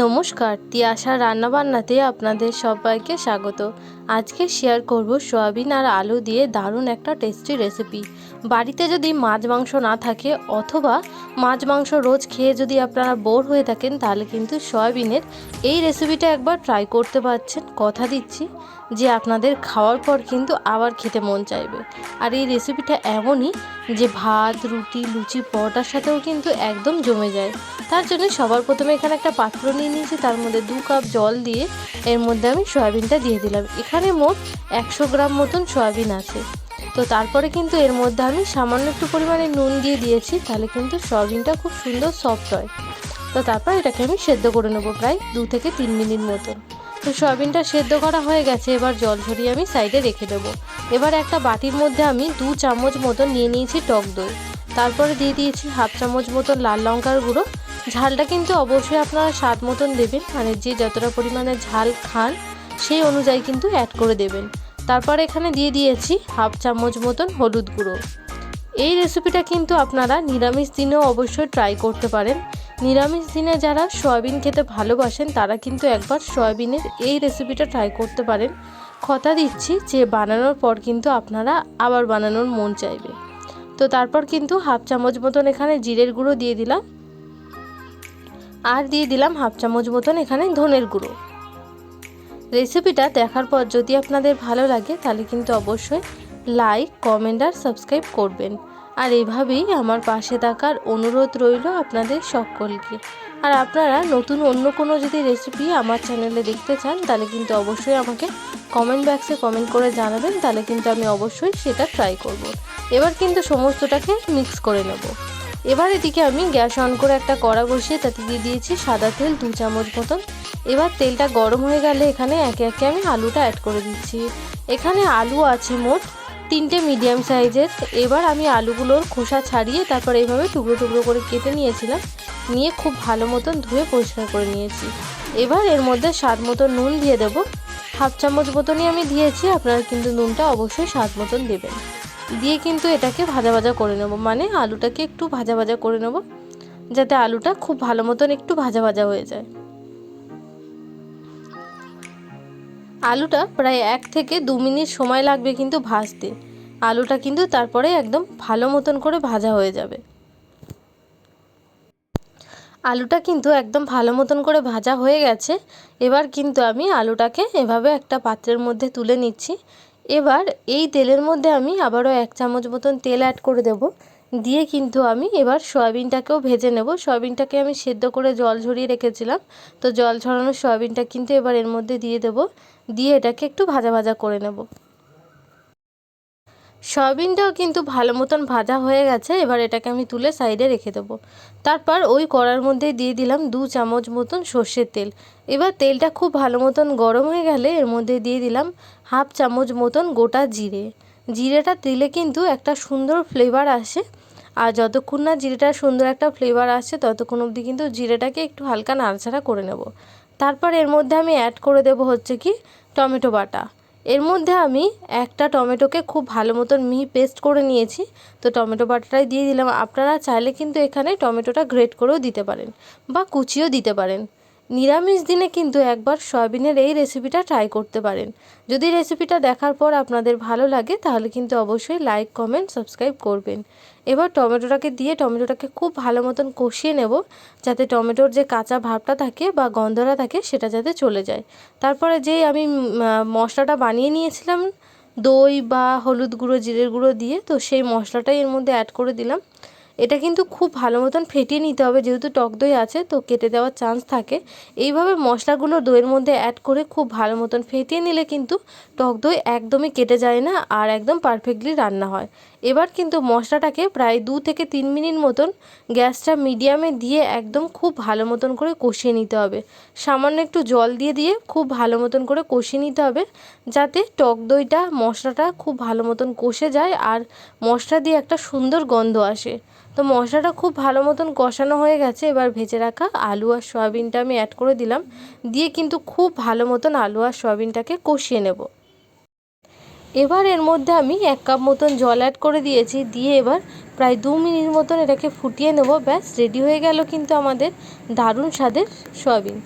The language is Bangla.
নমস্কার, তিয়াশা রান্নাবান্নাতে আপনাদের সবাইকে স্বাগত। আজকে শেয়ার করব সয়াবিন আর আলু দিয়ে দারুণ একটা টেস্টি রেসিপি বাড়িতে যদি মাছ মাংস না থাকে অথবা মাছ মাংস রোজ খেয়ে যদি আপনারা বোর হয়ে থাকেন, তাহলে কিন্তু সয়াবিনের এই রেসিপিটা একবার ট্রাই করতে পারছেন। কথা দিচ্ছি যে আপনাদের খাওয়ার পর কিন্তু আবার খেতে মন চাইবে। আর এই রেসিপিটা এমনই যে ভাত, রুটি, লুচি, পরোটার সাথেও কিন্তু একদম জমে যায়। তার জন্য সবার প্রথমে এখানে একটা পাত্র নিয়ে নিয়েছি, তার মধ্যে দু কাপ জল দিয়ে এর মধ্যে আমি সয়াবিনটা দিয়ে দিলাম। এখানে মোট একশো গ্রাম মতন সয়াবিন আছে। তো তারপরে কিন্তু এর মধ্যে আমি সামান্য একটু পরিমাণে নুন দিয়ে দিয়েছি, তাহলে কিন্তু সয়াবিনটা খুব সুন্দর সফট হয়। তো তারপর এটাকে আমি সেদ্ধ করে নেব প্রায় দু থেকে তিন মিনিট মতন। তো সয়াবিনটা সেদ্ধ করা হয়ে গেছে, এবার জল ঝরিয়ে আমি সাইডে রেখে দেবো। এবার একটা বাটির মধ্যে আমি দু চামচ মতন নিয়ে নিয়েছি টক দই। তারপরে দিয়ে দিয়েছি হাফ চামচ মতন লাল লঙ্কার গুঁড়ো ঝালটা কিন্তু অবশ্যই আপনারা স্বাদ মতন দেবেন। মানে যে যতটা পরিমাণে ঝাল খান, সেই অনুযায়ী কিন্তু অ্যাড করে দেবেন। তারপর এখানে দিয়ে দিয়েছি হাফ চামচ মতন হলুদ গুঁড়ো। এই রেসিপিটা কিন্তু আপনারা নিরামিষ দিনেও অবশ্যই ট্রাই করতে পারেন। নিরামিষ দিনে যারা সয়াবিন খেতে ভালোবাসেন, তারা কিন্তু একবার সয়াবিনের এই রেসিপিটা ট্রাই করতে পারেন। কথা দিচ্ছি যে বানানোর পর কিন্তু আপনারা আবার বানানোর মন চাইবে। তো তারপর কিন্তু হাফ চামচ মতন এখানে জিরের গুঁড়ো দিয়ে দিলাম। আর দিয়ে দিলাম হাফ চামচ মতন এখানে ধনের গুঁড়ো। রেসিপিটা দেখার পর যদি আপনাদের ভালো লাগে, তাহলে কিন্তু অবশ্যই লাইক, কমেন্ট আর সাবস্ক্রাইব করবেন। আর এভাবেই আমার পাশে থাকার অনুরোধ রইল আপনাদের সকলকে। আর আপনারা নতুন অন্য কোনো যদি রেসিপি আমার চ্যানেলে দেখতে চান, তাহলে কিন্তু অবশ্যই আমাকে কমেন্ট বক্সে কমেন্ট করে জানাবেন, তাহলে কিন্তু আমি অবশ্যই সেটা ট্রাই করব। এবার কিন্তু সমস্তটাকে মিক্স করে নেব। এবার এদিকে আমি গ্যাস অন করে একটা কড়া বসিয়ে তাতে দিয়ে দিয়েছি সাদা তেল, দু চামচ মতন। এবার তেলটা গরম হয়ে গেলে এখানে একে একে আমি আলুটা অ্যাড করে দিচ্ছি। এখানে আলু আছে মোট তিনটে মিডিয়াম সাইজের এবার আমি আলুগুলোর খোসা ছাড়িয়ে তারপর এইভাবে টুকরো টুকরো করে কেটে নিয়েছিলাম। নিয়ে খুব ভালো মতন ধুয়ে পরিষ্কার করে নিয়েছি। এবার এর মধ্যে স্বাদ মতন নুন দিয়ে দেবো। হাফ চামচ মতনই আমি দিয়েছি, আপনারা কিন্তু নুনটা অবশ্যই স্বাদ মতন দেবেন। দিয়ে কিন্তু এটাকে ভাজা ভাজা করে নেব। মানে আলুটাকে একটু ভাজা ভাজা করে নেব, যাতে আলুটা খুব ভালো মতন একটু ভাজা ভাজা হয়ে যায়। আলুটা প্রায় এক থেকে দু মিনিট সময় লাগবে কিন্তু ভাজতে। আলুটা কিন্তু তারপরে একদম ভালো মতন করে ভাজা হয়ে যাবে। আলুটা কিন্তু একদম ভালো মতন করে ভাজা হয়ে গেছে। এবার কিন্তু আমি আলুটাকে এভাবে একটা পাত্রের মধ্যে তুলে নিচ্ছি। এবার এই তেলের মধ্যে আমি আবারও এক চামচ মতন তেল অ্যাড করে দেব। দিয়ে কিন্তু আমি এবার সয়াবিনটাকেও ভেজে নেব। সয়াবিনটাকে আমি সেদ্ধ করে জল ঝরিয়ে রেখেছিলাম। তো জল ঝরানো সয়াবিনটা কিন্তু এবার এর মধ্যে দিয়ে দেব। দিয়ে এটাকে একটু ভাজা ভাজা করে নেব। সয়াবিনটাও কিন্তু ভালো মতন ভাজা হয়ে গেছে, এবার এটাকে আমি তুলে সাইডে রেখে দেবো। তারপর ওই কড়ার মধ্যে দিয়ে দিলাম দু চামচ মতন সর্ষের তেল। এবার তেলটা খুব ভালো মতন গরম হয়ে গেলে এর মধ্যে দিয়ে দিলাম হাফ চামচ মতন গোটা জিরে। জিরেটা দিলে কিন্তু একটা সুন্দর ফ্লেভার আসে, আর যতক্ষণ না জিরেটা সুন্দর একটা ফ্লেভার আসছে ততক্ষণ অবধি কিন্তু জিরেটাকে একটু হালকা নাড়াচাড়া করে নেব। তারপর এর মধ্যে আমি অ্যাড করে দেব হচ্ছে কি টমেটো বাটা। এর মধ্যে আমি একটা টমেটোকে খুব ভালো মতন মিহি পেস্ট করে নিয়েছি। তো টমেটো বাটাটাই দিয়ে দিলাম। আপনারা চাইলে কিন্তু এখানে টমেটোটা গ্রেট করেও দিতে পারেন বা কুচিও দিতে পারেন। নিরামিষ দিনে কিন্তু একবার সয়াবিনের এই রেসিপিটা ট্রাই করতে পারেন। যদি রেসিপিটা দেখার পর আপনাদের ভালো লাগে, তাহলে কিন্তু অবশ্যই লাইক কমেন্ট সাবস্ক্রাইব করবেন। এবার টমেটোটাকে দিয়ে টমেটোটাকে খুব ভালো মতন কষিয়ে নেব, যাতে টমেটোর যে কাঁচা ভাবটা থাকে বা গন্ধটা থাকে, সেটা যাতে চলে যায়। তারপরে যে আমি মশলাটা বানিয়ে নিয়েছিলাম, দই বা হলুদ গুঁড়ো, জিরের গুঁড়ো দিয়ে, তো সেই মশলাটাই এর মধ্যে অ্যাড করে দিলাম। এটা কিন্তু খুব ভালো মতন ফেটিয়ে নিতে হবে, যেহেতু টক দই আছে তো কেটে দেওয়ার চান্স থাকে। এইভাবে মশলাগুলো দইয়ের মধ্যে অ্যাড করে খুব ভালো মতন ফেটিয়ে নিলে কিন্তু টক দই একদমই কেটে যায় না আর একদম পারফেক্টলি রান্না হয়। এবার কিন্তু মশলাটাকে প্রায় দু থেকে তিন মিনিট মতন গ্যাসটা মিডিয়ামে দিয়ে একদম খুব ভালো মতন করে কষিয়ে নিতে হবে। সামান্য একটু জল দিয়ে দিয়ে খুব ভালো মতন করে কষিয়ে নিতে হবে যাতে টক দইটা, মশলাটা খুব ভালো মতন কষে যায় আর মশলা দিয়ে একটা সুন্দর গন্ধ আসে। তো মশলাটা খুব ভালো মতন কষানো হয়ে গেছে। এবার ভেজে রাখা আলু আর সয়াবিনটা আমি অ্যাড করে দিলাম। দিয়ে কিন্তু খুব ভালো মতন আলু আর সয়াবিনটাকে কষিয়ে নেব। এবার এর মধ্যে আমি এক কাপ মতন জল অ্যাড করে দিয়েছি। দিয়ে এবার প্রায় দু মিনিট মতন এটাকে ফুটিয়ে নেব। ব্যাস রেডি হয়ে গেল কিন্তু আমাদের দারুণ স্বাদের সয়াবিন।